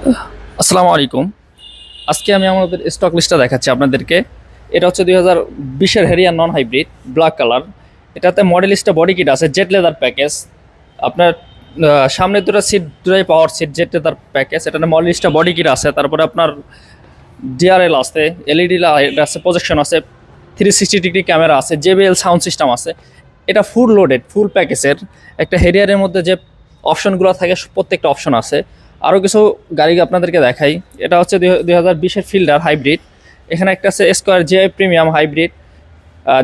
আসসালামু আলাইকুম আজকে আমি আমাদের স্টক লিস্টটা দেখাচ্ছি আপনাদেরকে। এটা হচ্ছে দুই হাজার বিশের Harrier non hybrid black colour এটাতে মডেলিস্টা বডি কিট আছে জেট লেদার প্যাকেজ আপনার সামনে দুটো সিট দুটাই power seat jet leather package এটাতে মডেলিস্টা বডি কিট আছে, তারপরে আপনার ডিআরএল আছে এলইডি লাইট আছে প্রজেকশন আছে থ্রি সিক্সটি ডিগ্রি ক্যামেরা আছে জেবিএল সাউন্ড সিস্টেম আছে। এটা ফুল লোডেড ফুল প্যাকেজের একটা হেরিয়ারের মধ্যে যে অপশনগুলো থাকে, প্রত্যেকটা অপশন আছে। আরও কিছু গাড়ি আপনাদেরকে দেখাই। এটা হচ্ছে দুই হাজার বিশের ফিল্ডার হাইব্রিড। এখানে একটা আছে স্কোয়ার জিআই প্রিমিয়াম হাইব্রিড।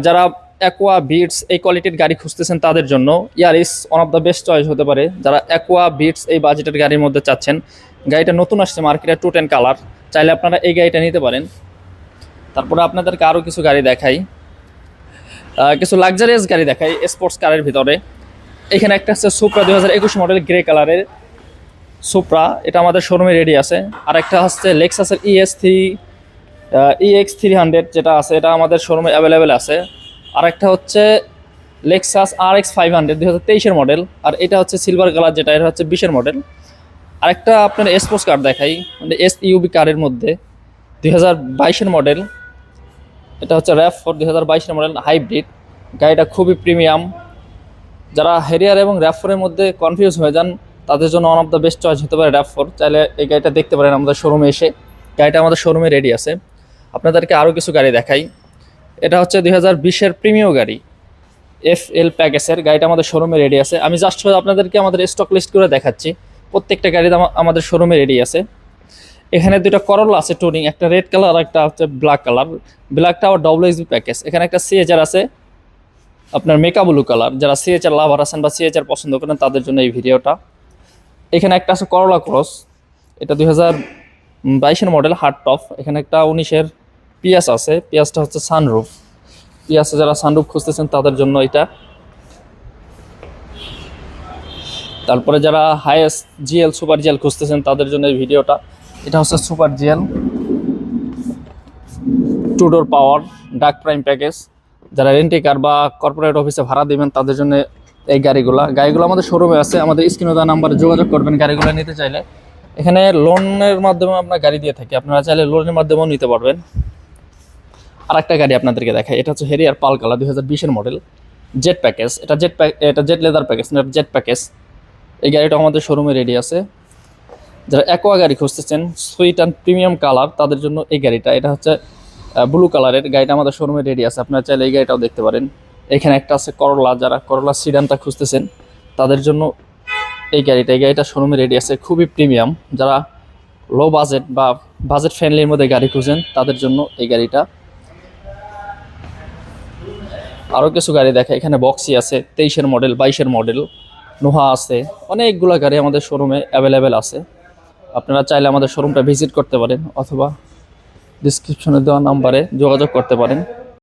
যারা অ্যাকোয়া বিটস এই কোয়ালিটির গাড়ি খুঁজতেছেন তাদের জন্য Yaris one of the best choice হতে পারে। যারা অ্যাকোয়া বিটস এই বাজেটের গাড়ির মধ্যে চাচ্ছেন, গাড়িটা নতুন আসছে মার্কেটে টু টেন কালার চাইলে আপনারা এই গাড়িটা নিতে পারেন। তারপরে আপনাদেরকে আরও কিছু গাড়ি দেখাই। কিছু লাক্সারিয়াস গাড়ি দেখাই স্পোর্টস কারের ভিতরে। এখানে একটা আছে সুপ্রা দু হাজার একুশ মডেল গ্রে কালারের সুপ্রা এটা আমাদের শোরুমে রেডি আছে। আর একটা হচ্ছে লেক্সাসের ES three EX three hundred যেটা আছে, এটা আমাদের শোরুমে অ্যাভেলেবেল আছে। আর একটা হচ্ছে Lexus R X five hundred দুই হাজার তেইশের মডেল আর এটা হচ্ছে সিলভার কালার যেটা, এটা হচ্ছে বিশের মডেল আর একটা আপনার স্পোর্টস কার দেখাই মানে এস ইউবি কারের মধ্যে, দুই হাজার বাইশের মডেল এটা হচ্ছে র্যাফ ফোর দুই হাজার বাইশের মডেল হাইব্রিড গাড়িটা খুবই প্রিমিয়াম যারা হেরিয়ার এবং র্যাফ ফোরের মধ্যে কনফিউজ হয়ে যান তাদের জন্য one of the best choice হতে পারে র্যাফ ফোর চাইলে এই গাড়িটা দেখতে পারেন আমাদের শোরুমে এসে। গাড়িটা আমাদের শোরুমে রেডি আছে। আপনাদেরকে আরও কিছু গাড়ি দেখাই। এটা হচ্ছে দুই হাজার বিশের প্রিমিয় গাড়ি। এফ এল প্যাকেজের গাড়িটা আমাদের শোরুমে রেডি আছে। আমি জাস্ট আপনাদেরকে আমাদের স্টক লিস্ট করে দেখাচ্ছি। প্রত্যেকটা গাড়ি আমাদের শোরুমে রেডি আছে। এখানে দুটো করলা আছে টুনিং একটা রেড কালার আর একটা হচ্ছে ব্ল্যাক কালার ব্ল্যাকটা আবার ডব্লিউ এসবি প্যাকেজ এখানে একটা সিএচআর আছে। আপনার মেকা ব্লু কালার যারা সিএচআর লাভার আছেন বা সিএচআর পছন্দ করেন, তাদের জন্য এই ভিডিওটা। এখানে একটা আছে করলা ক্রস এটা দুই হাজার বাইশের মডেল হার্ড টপ এখানে একটা উনিশের পিয়াস আছে। পিয়াসটা হচ্ছে সানরুফ পিয়াসে যারা সানরুফ খুঁজতেছেন, তাদের জন্য এটা। তারপরে যারা হাইয়েস্ট জিএল সুপার জিএল খুঁজতেছেন, তাদের জন্য এই ভিডিওটা। এটা হচ্ছে সুপার জিএল টুডোর পাওয়ার ডাক প্রাইম প্যাকেজ যারা রেন্টি কার বা কর্পোরেট অফিসে ভাড়া দিবেন, তাদের জন্য এই গাড়িগুলো। গাড়িগুলো আমাদের শোরুমে আছে, আমাদের স্ক্রিনে দেওয়া নাম্বারে যোগাযোগ করবেন, গাড়িগুলো নিতে চাইলে। এখানে লোনের মাধ্যমে আমরা গাড়ি দিয়ে থাকি, আপনারা চাইলে লোনের মাধ্যমেও নিতে পারবেন। আর একটা গাড়ি আপনাদেরকে দেখায় এটা হচ্ছে হেরিয়ার পাল কালা দুই হাজার মডেল জেট প্যাকেজ এটা জেট এটা জেট লেদার প্যাকেজ না জেট প্যাকেজ এই গাড়িটা আমাদের শোরুমে রেডি আছে। যারা অ্যাকোয়া গাড়ি খুঁজতেছেন সুইট অ্যান্ড প্রিমিয়াম কালার তাদের জন্য এই গাড়িটা, এটা হচ্ছে ব্লু কালারের গাড়িটা আমাদের শোরুমে রেডি আছে, আপনারা চাইলে এই গাড়িটাও দেখতে পারেন। এখানে একটা আছে করলা যারা করলা সিডানটা খুঁজতেছেন, তাদের জন্য এই গাড়িটা এই গাড়িটা শোরুমে রেডি আছে, খুবই প্রিমিয়াম যারা লো বাজেট বা বাজেট ফ্রেন্ডলির মধ্যে গাড়ি খুঁজেন, তাদের জন্য এই গাড়িটা। আরও কিছু গাড়ি দেখে, এখানে বক্সি আছে, তেইশের মডেল বাইশের মডেল নোহা আছে, অনেকগুলো গাড়ি আমাদের শোরুমে অ্যাভেলেবেল আছে। আপনারা চাইলে আমাদের শোরুমটা ভিজিট করতে পারেন, অথবা ডিসক্রিপশনে দেওয়া নাম্বারে যোগাযোগ করতে পারেন।